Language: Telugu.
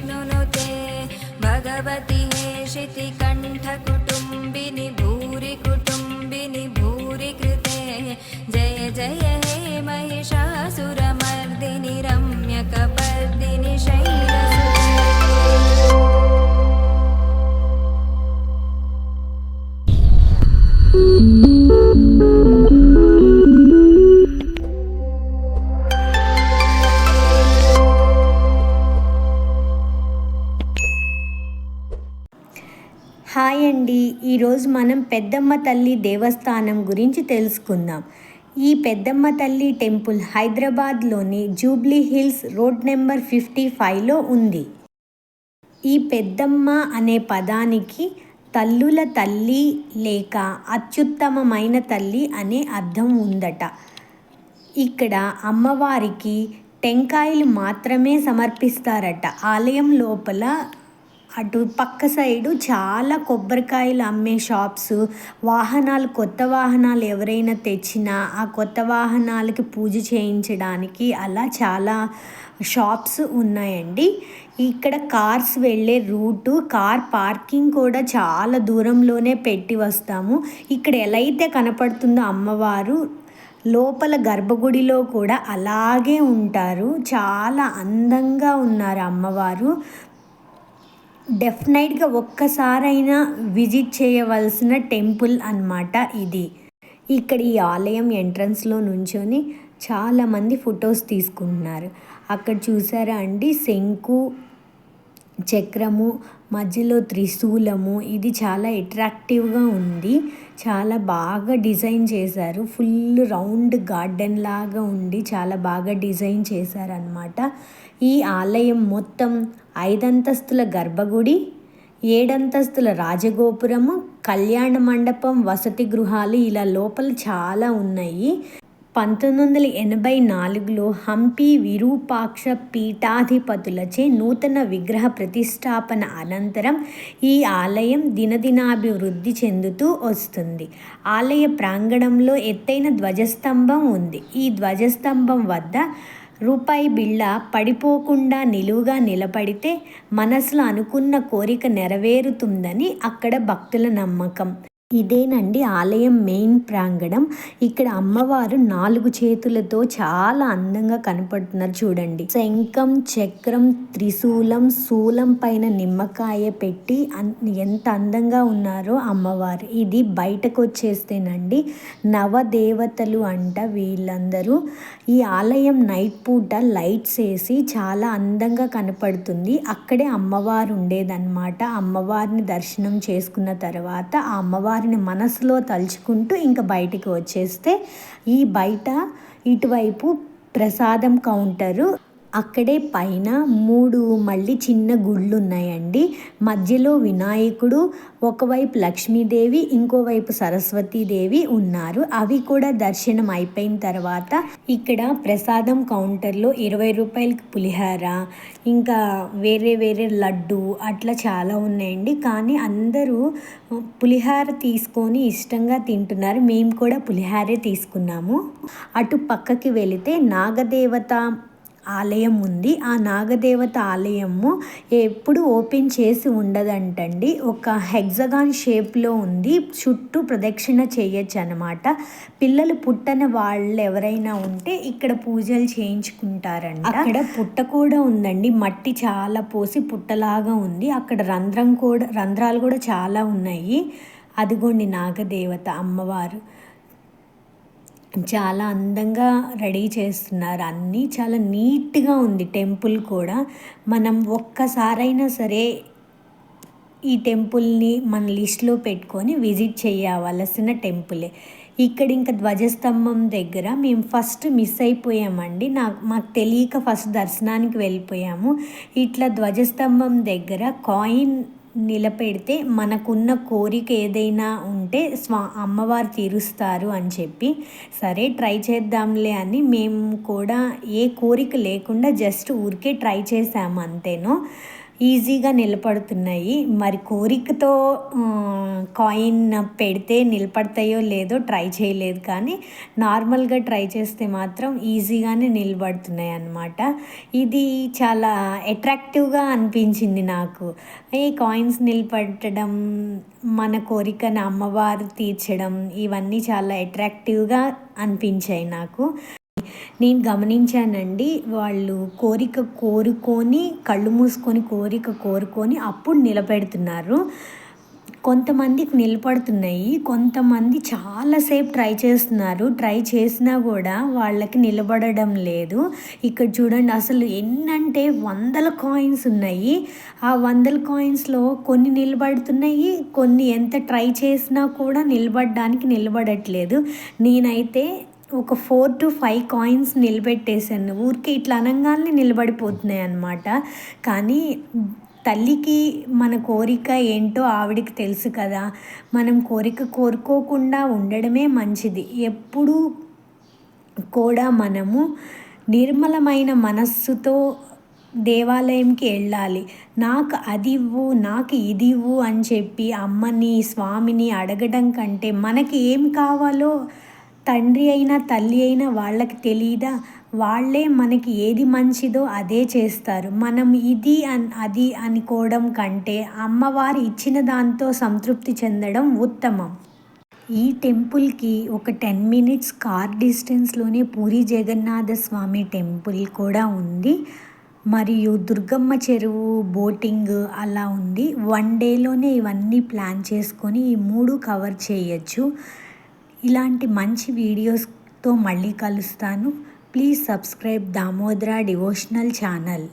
शक्नुनुते भगवति हे शितिकण्ठकुट హాయ్ అండి ఈరోజు మనం పెద్దమ్మ తల్లి దేవస్థానం గురించి తెలుసుకుందాం. ఈ పెద్దమ్మ తల్లి టెంపుల్ హైదరాబాద్లోని Jubilee Hills road number fifty ఫైవ్లో ఉంది. ఈ పెద్దమ్మ అనే పదానికి తల్లుల తల్లి లేక అత్యుత్తమమైన తల్లి అనే అర్థం ఉందట. ఇక్కడ అమ్మవారికి టెంకాయలు మాత్రమే సమర్పిస్తారట. ఆలయం లోపల అటు పక్క సైడు చాలా కొబ్బరికాయలు అమ్మే షాప్స్ వాహనాలు కొత్త వాహనాలు ఎవరైనా తెచ్చినా ఆ కొత్త వాహనాలకి పూజ చేయించడానికి అలా చాలా షాప్స్ ఉన్నాయండి. ఇక్కడ కార్స్ వెళ్ళే రూటు కార్ పార్కింగ్ కూడా చాలా దూరంలోనే పెట్టి వస్తాము. ఇక్కడ ఎలా అయితే కనపడుతుందో అమ్మవారు లోపల గర్భగుడిలో కూడా అలాగే ఉంటారు. చాలా అందంగా ఉన్నారు అమ్మవారు. డెఫినెట్గా ఒక్కసారైనా విజిట్ చేయవలసిన టెంపుల్ అన్నమాట ఇది. ఇక్కడ ఈ ఆలయం ఎంట్రన్స్లో నుంచొని చాలామంది ఫొటోస్ తీసుకుంటున్నారు. అక్కడ చూసారా అండి? శంకు చక్రము మధ్యలో త్రిశూలము ఇది చాలా అట్రాక్టివ్గా ఉంది. చాలా బాగా డిజైన్ చేశారు. ఫుల్ రౌండ్ గార్డెన్ లాగా ఉండి చాలా బాగా డిజైన్ చేశారనమాట ఈ ఆలయం మొత్తం ఐదంతస్తుల గర్భగుడి ఏడంతస్తుల రాజగోపురము కళ్యాణ మండపం వసతి గృహాలు ఇలా లోపల చాలా ఉన్నాయి. పంతొమ్మిది వందల ఎనభై నాలుగులో హంపి విరూపాక్ష పీఠాధిపతులచే నూతన విగ్రహ ప్రతిష్టాపన అనంతరం ఈ ఆలయం దినదినాభివృద్ధి చెందుతూ వస్తుంది. ఆలయ ప్రాంగణంలో ఎత్తైన ధ్వజస్తంభం ఉంది. ఈ ధ్వజస్తంభం వద్ద రూపాయి బిళ్ళ పడిపోకుండా నిలువుగా నిలబడితే మనసులో అనుకున్న కోరిక నెరవేరుతుందని అక్కడ భక్తుల నమ్మకం. ఇదేనండి ఆలయం మెయిన్ ప్రాంగణం. ఇక్కడ అమ్మవారు నాలుగు చేతులతో చాలా అందంగా కనపడుతున్నారు చూడండి. శంఖం చక్రం త్రిశూలం శూలం పైన నిమ్మకాయ పెట్టి ఎంత అందంగా ఉన్నారో అమ్మవారు. ఇది బయటకు వచ్చేస్తేనండి నవదేవతలు అంట వీళ్ళందరూ. ఈ ఆలయం నైట్ పూట లైట్స్ వేసి చాలా అందంగా కనపడుతుంది. అక్కడే అమ్మవారు ఉండేదన్నమాట. అమ్మవారిని దర్శనం చేసుకున్న తర్వాత ఆ వారిని మనసులో తలుచుకుంటూ ఇంకా బయటికి వచ్చేస్తే ఈ బయట ఇటువైపు ప్రసాదం కౌంటరు అక్కడే పైన మూడు మళ్ళీ చిన్న గుళ్ళు ఉన్నాయండి మధ్యలో వినాయకుడు ఒకవైపు లక్ష్మీదేవి ఇంకోవైపు సరస్వతీదేవి ఉన్నారు. అవి కూడా దర్శనం అయిపోయిన తర్వాత ఇక్కడ ప్రసాదం కౌంటర్లో ఇరవై రూపాయలకి పులిహార ఇంకా వేరే వేరే లడ్డు అట్లా చాలా ఉన్నాయండి. కానీ అందరూ పులిహార తీసుకొని ఇష్టంగా తింటున్నారు. మేము కూడా పులిహారే తీసుకున్నాము. అటు పక్కకి వెళితే నాగదేవత ఆలయం ఉంది. ఆ నాగదేవత ఆలయము ఎప్పుడు ఓపెన్ చేసి ఉండదంటండి. ఒక హెగ్జగాన్ షేప్లో ఉంది. చుట్టూ ప్రదక్షిణ చేయొచ్చు అనమాట పిల్లలు పుట్టని వాళ్ళు ఎవరైనా ఉంటే ఇక్కడ పూజలు చేయించుకుంటారండి అక్కడ పుట్ట కూడా ఉందండి. మట్టి చాలా పోసి పుట్టలాగా ఉంది. అక్కడ రంధ్రం కూడా రంధ్రాలు కూడా చాలా ఉన్నాయి. అదిగోండి నాగదేవత అమ్మవారు. చాలా అందంగా రెడీ చేస్తున్నారు. అన్నీ చాలా నీట్గా ఉంది. టెంపుల్ కూడా మనం ఒక్కసారైనా సరే ఈ టెంపుల్ని మన లిస్ట్లో పెట్టుకొని విజిట్ చేయవలసిన టెంపులే. ఇక్కడ ఇంకా ధ్వజస్తంభం దగ్గర మేము ఫస్ట్ మిస్ అయిపోయామండి. నాకు మాకు తెలియక ఫస్ట్ దర్శనానికి వెళ్ళిపోయాము. ఇట్లా ధ్వజస్తంభం దగ్గర కాయిన్ నిలబెడితే మనకున్న కోరిక ఏదైనా ఉంటే స్వా అమ్మవారు తీరుస్తారు అని చెప్పి. సరే ట్రై చేద్దాంలే అని మేము కూడా ఏ కోరిక లేకుండా జస్ట్ ఊరికే ట్రై చేసాము అంతేనో. ఈజీగా నిలబడుతున్నాయి. మరి కోరికతో కాయిన్ పెడితే నిలబడతాయో లేదో ట్రై చేయలేదు కానీ నార్మల్గా ట్రై చేస్తే మాత్రం ఈజీగానే నిలబడుతున్నాయి అన్నమాట. ఇది చాలా అట్రాక్టివ్గా అనిపించింది నాకు. ఈ కాయిన్స్ నిలబడటం మన కోరికను అమ్మవారు తీర్చడం ఇవన్నీ చాలా అట్రాక్టివ్గా అనిపించాయి నాకు. నేను గమనించానండి వాళ్ళు కోరిక కోరుకొని కళ్ళు మూసుకొని కోరిక కోరుకొని అప్పుడు నిలబెడుతున్నారు. కొంతమందికి నిలబడుతున్నాయి కొంతమంది చాలాసేపు ట్రై చేస్తున్నారు. ట్రై చేసినా కూడా వాళ్ళకి నిలబడడం లేదు. ఇక్కడ చూడండి అసలు ఎన్నంటే వందల కాయిన్స్ ఉన్నాయి. ఆ వందల కాయిన్స్లో కొన్ని నిలబడుతున్నాయి కొన్ని ఎంత ట్రై చేసినా కూడా నిలబడడానికి నిలబడట్లేదు. నేనైతే ఒక ఫోర్ టు ఫైవ్ కాయిన్స్ నిలబెట్టేశాను. ఊరికే ఇట్లా అనగానే నిలబడిపోతున్నాయి అన్నమాట. కానీ తల్లికి మన కోరిక ఏంటో ఆవిడికి తెలుసు కదా. మనం కోరిక కోరుకోకుండా ఉండడమే మంచిది. ఎప్పుడూ కూడా మనము నిర్మలమైన మనస్సుతో దేవాలయంకి వెళ్ళాలి. నాకు అది ఇవ్వు నాకు ఇది ఇవ్వు అని చెప్పి అమ్మని స్వామిని అడగడం కంటే మనకి ఏం కావాలో తండ్రి అయినా తల్లి అయినా వాళ్ళకి తెలియదా వాళ్ళే మనకి ఏది మంచిదో అదే చేస్తారు. మనం ఇది అన్ అది అనుకోవడం కంటే అమ్మవారు ఇచ్చిన దాంతో సంతృప్తి చెందడం ఉత్తమం. ఈ టెంపుల్కి ఒక టెన్ మినిట్స్ కార్ డిస్టెన్స్లోనే పూరి జగన్నాథ స్వామి టెంపుల్ కూడా ఉంది. మరియు దుర్గమ్మ చెరువు బోటింగ్ అలా ఉంది. వన్ డేలోనే ఇవన్నీ ప్లాన్ చేసుకొని ఈ మూడు కవర్ చేయొచ్చు. ఇలాంటి మంచి వీడియోస్తో మళ్ళీ కలుస్తాను. Please subscribe Damodara devotional channel.